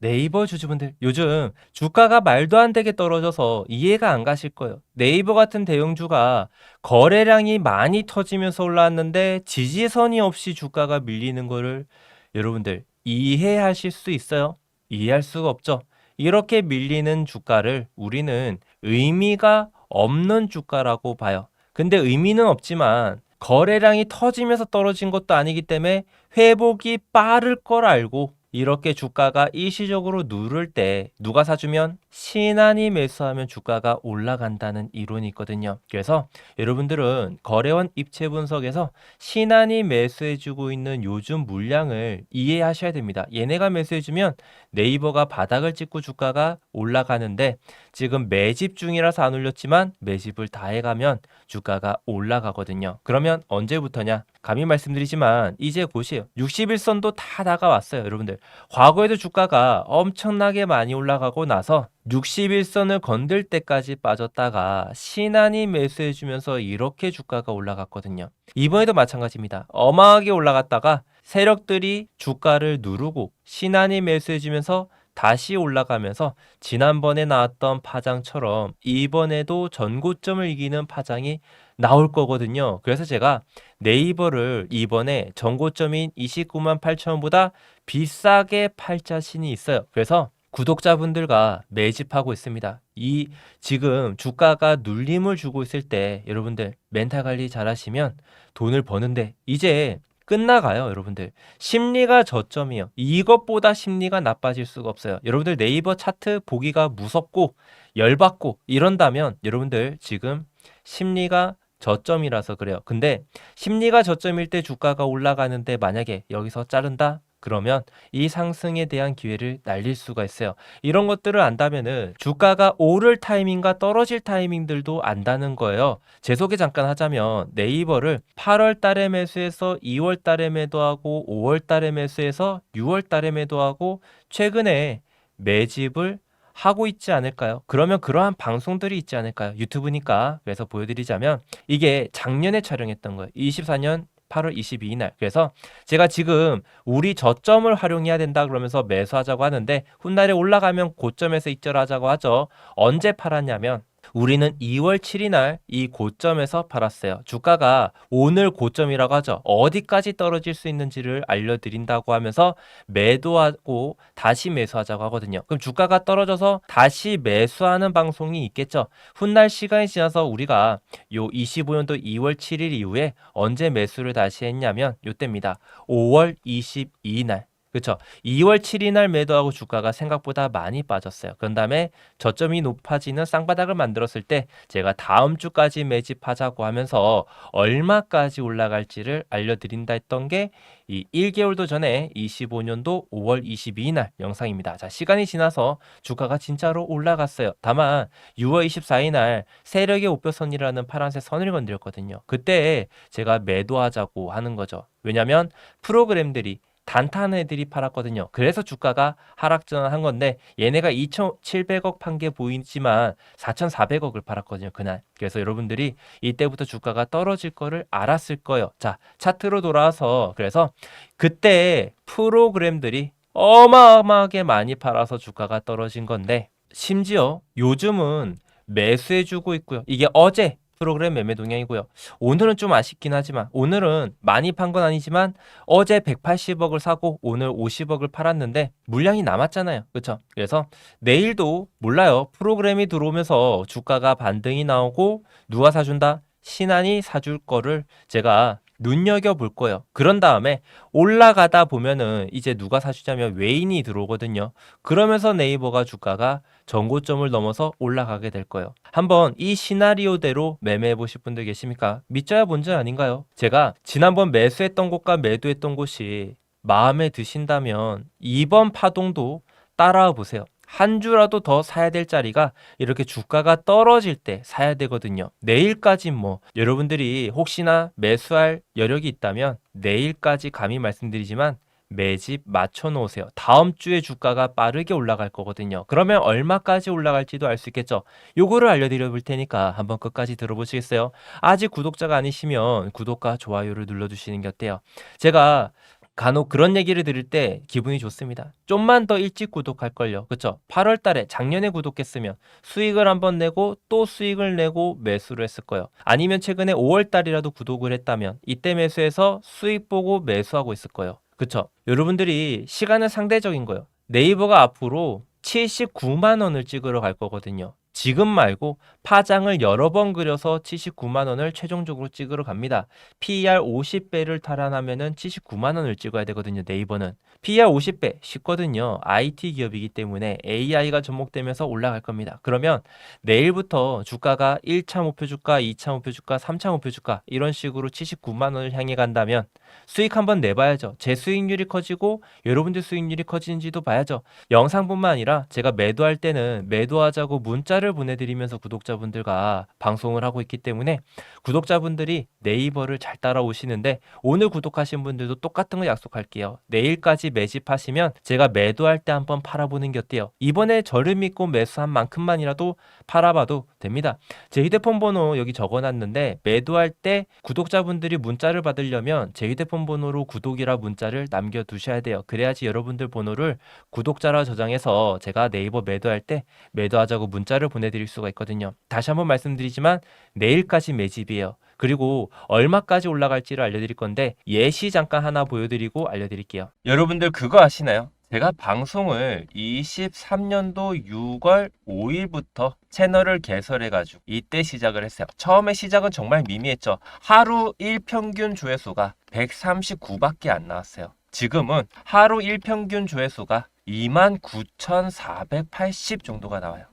네이버 주주분들 요즘 주가가 말도 안 되게 떨어져서 이해가 안 가실 거예요. 네이버 같은 대형주가 거래량이 많이 터지면서 올라왔는데 지지선이 없이 주가가 밀리는 거를 여러분들 이해하실 수 있어요? 이해할 수가 없죠. 이렇게 밀리는 주가를 우리는 의미가 없는 주가라고 봐요. 근데 의미는 없지만 거래량이 터지면서 떨어진 것도 아니기 때문에 회복이 빠를 걸 알고 이렇게 주가가 일시적으로 누를 때 누가 사주면 신한이 매수하면 주가가 올라간다는 이론이 있거든요. 그래서 여러분들은 거래원 입체 분석에서 신한이 매수해주고 있는 요즘 물량을 이해하셔야 됩니다. 얘네가 매수해주면 네이버가 바닥을 찍고 주가가 올라가는데 지금 매집 중이라서 안 올렸지만 매집을 다 해가면 주가가 올라가거든요. 그러면 언제부터냐? 감히 말씀드리지만 이제 곧이에요. 61선도 다 다가왔어요, 여러분들. 과거에도 주가가 엄청나게 많이 올라가고 나서 61선을 건들 때까지 빠졌다가 신한이 매수해 주면서 이렇게 주가가 올라갔거든요. 이번에도 마찬가지입니다. 어마하게 올라갔다가 세력들이 주가를 누르고 신한이 매수해 주면서 다시 올라가면서 지난번에 나왔던 파장처럼 이번에도 전고점을 이기는 파장이 나올 거거든요. 그래서 제가 네이버를 이번에 전고점인 29만 8천 원보다 비싸게 팔 자신이 있어요. 그래서 구독자분들과 매집하고 있습니다. 이 지금 주가가 눌림을 주고 있을 때 여러분들 멘탈 관리 잘 하시면 돈을 버는데 이제 끝나가요, 여러분들. 심리가 저점이요. 이것보다 심리가 나빠질 수가 없어요. 여러분들 네이버 차트 보기가 무섭고 열받고 이런다면 여러분들 지금 심리가 저점이라서 그래요. 근데 심리가 저점일 때 주가가 올라가는데 만약에 여기서 자른다? 그러면 이 상승에 대한 기회를 날릴 수가 있어요. 이런 것들을 안다면은 주가가 오를 타이밍과 떨어질 타이밍들도 안다는 거예요. 제 소개 잠깐 하자면 네이버를 8월 달에 매수해서 2월 달에 매도하고 5월 달에 매수해서 6월 달에 매도하고 최근에 매집을 하고 있지 않을까요? 그러면 그러한 방송들이 있지 않을까요? 유튜브니까. 그래서 보여드리자면 이게 작년에 촬영했던 거예요. 24년 8월 22일 날. 그래서 제가 지금 우리 저점을 활용해야 된다 그러면서 매수하자고 하는데 훗날에 올라가면 고점에서 익절하자고 하죠. 언제 팔았냐면 우리는 2월 7일 날 이 고점에서 팔았어요. 주가가 오늘 고점이라고 하죠. 어디까지 떨어질 수 있는지를 알려드린다고 하면서 매도하고 다시 매수하자고 하거든요. 그럼 주가가 떨어져서 다시 매수하는 방송이 있겠죠. 훗날 시간이 지나서 우리가 요 25년도 2월 7일 이후에 언제 매수를 다시 했냐면 요때입니다. 5월 22일 날. 그렇죠. 2월 7일 날 매도하고 주가가 생각보다 많이 빠졌어요. 그런 다음에 저점이 높아지는 쌍바닥을 만들었을 때 제가 다음 주까지 매집하자고 하면서 얼마까지 올라갈지를 알려드린다 했던 게 이 1개월도 전에 25년도 5월 22일 날 영상입니다. 자, 시간이 지나서 주가가 진짜로 올라갔어요. 다만 6월 24일 날 세력의 오뼈선이라는 파란색 선을 건드렸거든요. 그때 제가 매도하자고 하는 거죠. 왜냐면 프로그램들이 단타는 애들이 팔았거든요. 그래서 주가가 하락전환한 건데 얘네가 2,700억 판 게 보이지만 4,400억을 팔았거든요. 그날. 그래서 여러분들이 이때부터 주가가 떨어질 거를 알았을 거예요. 자, 차트로 돌아와서 그래서 그때 프로그램들이 어마어마하게 많이 팔아서 주가가 떨어진 건데 심지어 요즘은 매수해주고 있고요. 이게 어제 프로그램 매매 동향이고요. 오늘은 좀 아쉽긴 하지만 오늘은 많이 판 건 아니지만 어제 180억을 사고 오늘 50억을 팔았는데 물량이 남았잖아요. 그렇죠? 그래서 내일도 몰라요. 프로그램이 들어오면서 주가가 반등이 나오고 누가 사준다? 신한이 사줄 거를 제가 눈여겨 볼 거예요. 그런 다음에 올라가다 보면은 이제 누가 사주냐면 외인이 들어오거든요. 그러면서 네이버가 주가가 전고점을 넘어서 올라가게 될 거예요. 한번 이 시나리오대로 매매해 보실 분들 계십니까? 믿져야 본전 아닌가요? 제가 지난번 매수했던 곳과 매도했던 곳이 마음에 드신다면 이번 파동도 따라와 보세요. 한 주라도 더 사야 될 자리가 이렇게 주가가 떨어질 때 사야 되거든요. 내일까지 뭐 여러분들이 혹시나 매수할 여력이 있다면 내일까지 감히 말씀드리지만 매집 맞춰 놓으세요. 다음 주에 주가가 빠르게 올라갈 거거든요. 그러면 얼마까지 올라갈지도 알 수 있겠죠. 요거를 알려드려 볼 테니까 한번 끝까지 들어보시겠어요? 아직 구독자가 아니시면 구독과 좋아요를 눌러주시는 게 어때요? 제가 간혹 그런 얘기를 들을 때 기분이 좋습니다. 좀만 더 일찍 구독할 걸요. 그쵸? 8월 달에 작년에 구독했으면 수익을 한번 내고 또 수익을 내고 매수를 했을 거예요. 아니면 최근에 5월 달이라도 구독을 했다면 이때 매수해서 수익 보고 매수하고 있을 거예요. 그쵸? 여러분들이 시간은 상대적인 거예요. 네이버가 앞으로 79만 원을 찍으러 갈 거거든요. 지금 말고 파장을 여러 번 그려서 79만 원을 최종적으로 찍으러 갑니다. PER 50배를 탈환하면은 79만 원을 찍어야 되거든요. 네이버는. PER 50배 쉽거든요. IT 기업이기 때문에 AI가 접목되면서 올라갈 겁니다. 그러면 내일부터 주가가 1차 목표 주가, 2차 목표 주가, 3차 목표 주가 이런 식으로 79만 원을 향해 간다면 수익 한번 내봐야죠. 제 수익률이 커지고 여러분들 수익률이 커지는지도 봐야죠. 영상뿐만 아니라 제가 매도할 때는 매도하자고 문자를 보내드리면서 구독자분들과 방송을 하고 있기 때문에 구독자분들이 네이버를 잘 따라오시는데 오늘 구독하신 분들도 똑같은 거 약속할게요. 내일까지 매집하시면 제가 매도할 때 한번 팔아보는 게 어때요? 이번에 저를 믿고 매수한 만큼만이라도 팔아봐도 됩니다. 제 휴대폰 번호 여기 적어놨는데 매도할 때 구독자분들이 문자를 받으려면 제 휴대폰 번호로 구독이라 문자를 남겨두셔야 돼요. 그래야지 여러분들 번호를 구독자라 저장해서 제가 네이버 매도할 때 매도하자고 문자를 보내드릴 수가 있거든요. 다시 한번 말씀드리지만 내일까지 매집이에요. 그리고 얼마까지 올라갈지를 알려드릴 건데 예시 잠깐 하나 보여드리고 알려드릴게요. 여러분들 그거 아시나요? 제가 방송을 23년도 6월 5일부터 채널을 개설해가지고 이때 시작을 했어요. 처음에 시작은 정말 미미했죠. 하루 일평균 조회수가 139밖에 안 나왔어요. 지금은 하루 일평균 조회수가 29,480 정도가 나와요.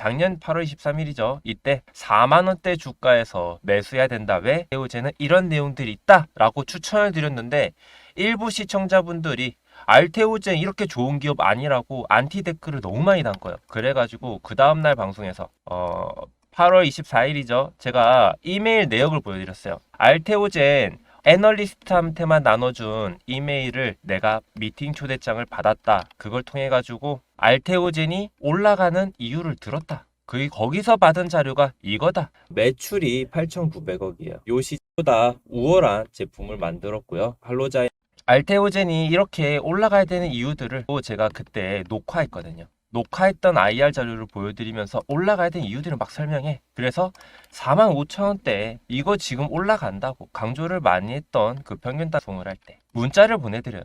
작년 8월 23일이죠. 이때 4만 원대 주가에서 매수해야 된다. 왜? 알테오젠은 이런 내용들이 있다라고 추천을 드렸는데 일부 시청자분들이 알테오젠 이렇게 좋은 기업 아니라고 안티 댓글을 너무 많이 단 거예요. 그래가지고 그 다음날 방송에서 어 8월 24일이죠. 제가 이메일 내역을 보여드렸어요. 알테오젠 애널리스트한테만 나눠준 이메일을 내가 미팅 초대장을 받았다. 그걸 통해 가지고 알테오젠이 올라가는 이유를 들었다. 그 거기서 받은 자료가 이거다. 매출이 8,900억이에요. 요 시보다 우월한 제품을 만들었고요. 할로자인 알테오젠이 이렇게 올라가야 되는 이유들을 또 제가 그때 녹화했거든요. 녹화했던 IR 자료를 보여드리면서 올라가야 되는 이유들을 막 설명해. 그래서 4만 5천 원대 이거 지금 올라간다고 강조를 많이 했던 그 평균 단송을 할 때 문자를 보내드려요.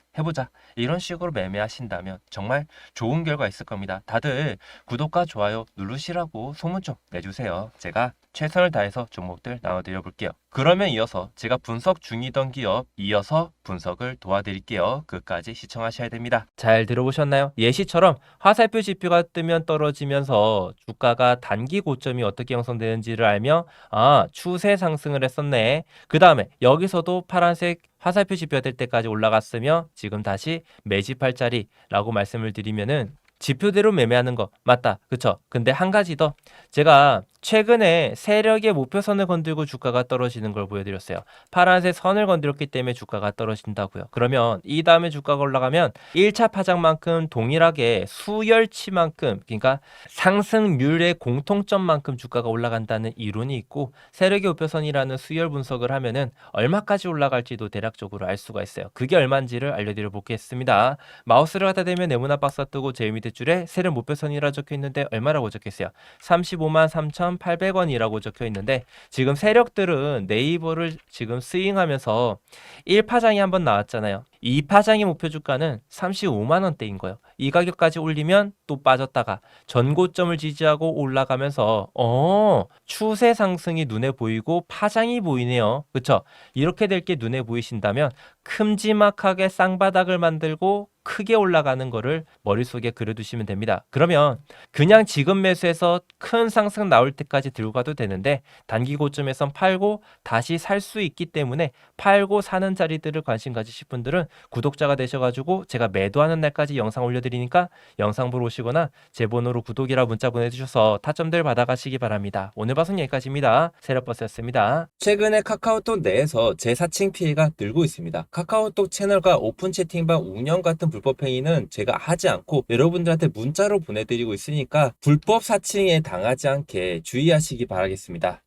해보자. 이런 식으로 매매하신다면 정말 좋은 결과 있을 겁니다. 다들 구독과 좋아요 누르시라고 소문 좀 내주세요. 제가 최선을 다해서 종목들 나눠드려 볼게요. 그러면 이어서 제가 분석 중이던 기업 이어서 분석을 도와드릴게요. 끝까지 시청하셔야 됩니다. 잘 들어보셨나요? 예시처럼 화살표 지표가 뜨면 떨어지면서 주가가 단기 고점이 어떻게 형성되는지를 알며 아 추세 상승을 했었네. 그 다음에 여기서도 파란색 화살표 지표가 될 때까지 올라갔으며 지금 다시 매집할 자리라고 말씀을 드리면은 지표대로 매매하는 거 맞다 그쵸 근데 한 가지 더 제가 최근에 세력의 목표선을 건들고 주가가 떨어지는 걸 보여드렸어요. 파란색 선을 건드렸기 때문에 주가가 떨어진다고요. 그러면 이 다음에 주가가 올라가면 1차 파장만큼 동일하게 수열치만큼 그러니까 상승률의 공통점만큼 주가가 올라간다는 이론이 있고 세력의 목표선이라는 수열 분석을 하면은 얼마까지 올라갈지도 대략적으로 알 수가 있어요. 그게 얼마인지를 알려드려 보겠습니다. 마우스를 갖다 대면 네모나 박스가 뜨고 제일 밑에 줄에 세력 목표선이라 적혀 있는데 얼마라고 적혀 있어요? 35만 3,800원이라고 적혀 있는데 지금 세력들은 네이버를 지금 스윙하면서 1파장이 한번 나왔잖아요. 2파장의 목표 주가는 35만 원대인 거예요. 이 가격까지 올리면 또 빠졌다가 전고점을 지지하고 올라가면서 어 추세 상승이 눈에 보이고 파장이 보이네요. 그렇죠? 이렇게 될 게 눈에 보이신다면 큼지막하게 쌍바닥을 만들고 크게 올라가는 거를 머릿속에 그려두시면 됩니다. 그러면 그냥 지금 매수해서 큰 상승 나올 때까지 들고 가도 되는데 단기 고점에선 팔고 다시 살 수 있기 때문에 팔고 사는 자리들을 관심 가지실 분들은 구독자가 되셔가지고 제가 매도하는 날까지 영상 올려드리니까 영상 보러 오시거나 제 번호로 구독이라 문자 보내주셔서 타점들 받아가시기 바랍니다. 오늘 방송 여기까지입니다. 세력버스였습니다. 최근에 카카오톡 내에서 제 사칭 피해가 늘고 있습니다. 카카오톡 채널과 오픈 채팅방 운영 같은 불법 행위는 제가 하지 않고 여러분들한테 문자로 보내드리고 있으니까 불법 사칭에 당하지 않게 주의하시기 바라겠습니다.